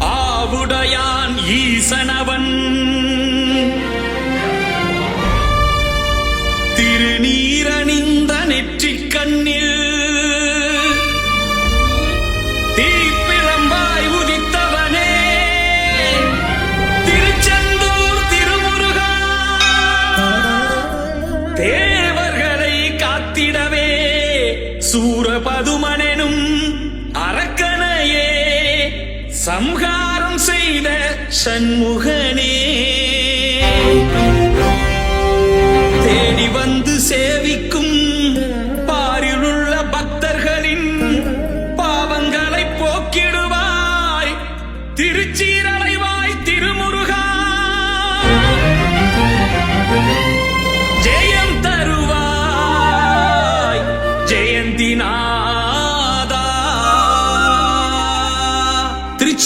ஆவுடையான் ஈசனவன். திருநீரணிந்த நெற்றிக் கண்ணில் தீப்பிழம்பாய் உதித்தவனே. திருச்செந்தூர் திருமுருகா தேவர்களை காத்திடவே. சூரபதுமனே சம்ஹாரம் செய்த சண்முகனே.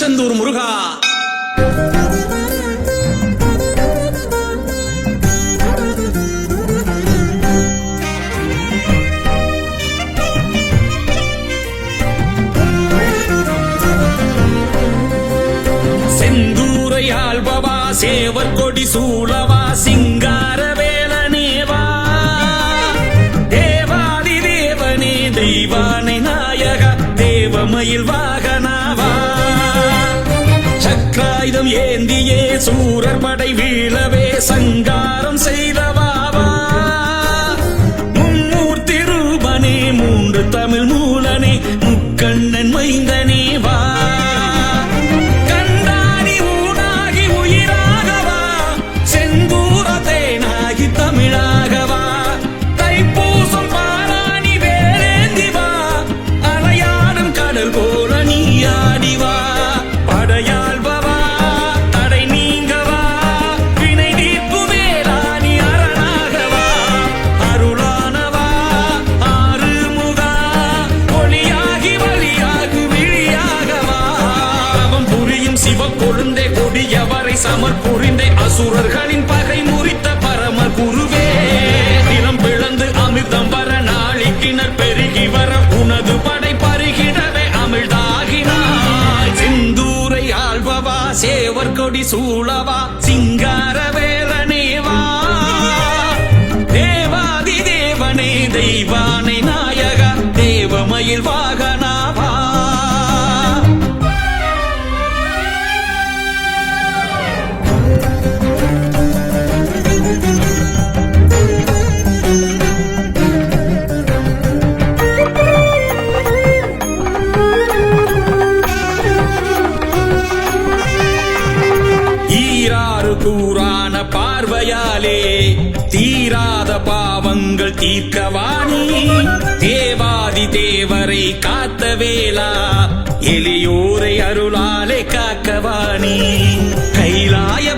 திருச்செந்தூர் முருகா. செந்தூரை சேவர் கொடி சூழவா சிங்கார வேலனேவா தேவாதி தேவனே தெய்வானை நாயக தேவமயில் ஆயுதம் ஏந்தியே சூரர் படை வீழவே சங்கா அசுரர்களின் பகை முறித்த பரம குருவே. தினம் பிளந்து அமிர்தம் வர நாளிக்கினர் பெருகி வர உனது படை பருகிடவே அமிழ்தாகினாய் சிந்தூரை ஆள்பவா சேவர் கொடி சூழவா சிங்கார வேலனேவா தேவாதி தேவனே தெய்வானை தீராறு கூறான பார்வையாலே தீராத பாவங்கள் தீர்க்கவாணி. தேவாதி தேவரை காத்த வேளா எளியோரை அருளாலே காக்கவாணி. கைலாய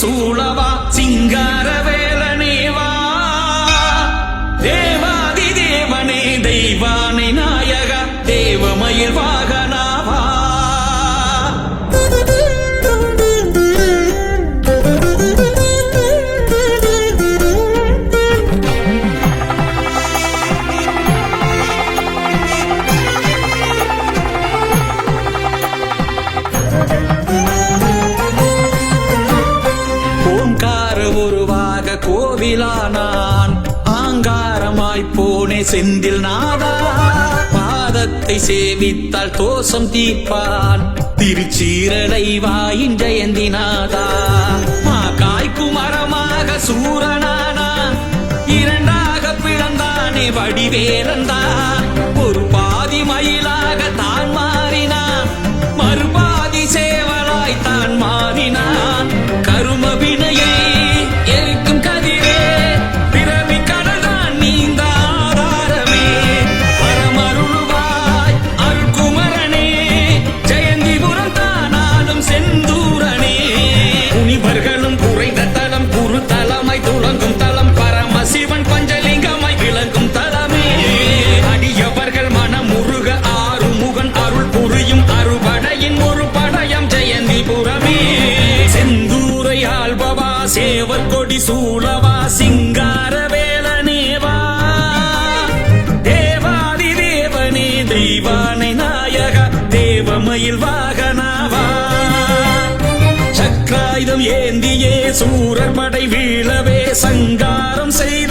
சேவர் கொடி கோவிலா கோவிலானான் ஆங்காரமாய் போனே செந்தில் நாதா. பாதத்தை சேவித்தால் தோஷம் தீர்ப்பான். திருச்சீரடை வாயின் ஜெயந்தி நாதா. மா காய்க்குமரமாக சூரனானா. இரண்டாக பிளந்தானே வடிவேலந்தான் சூரப்படை வீழவே சங்காரம் செய்த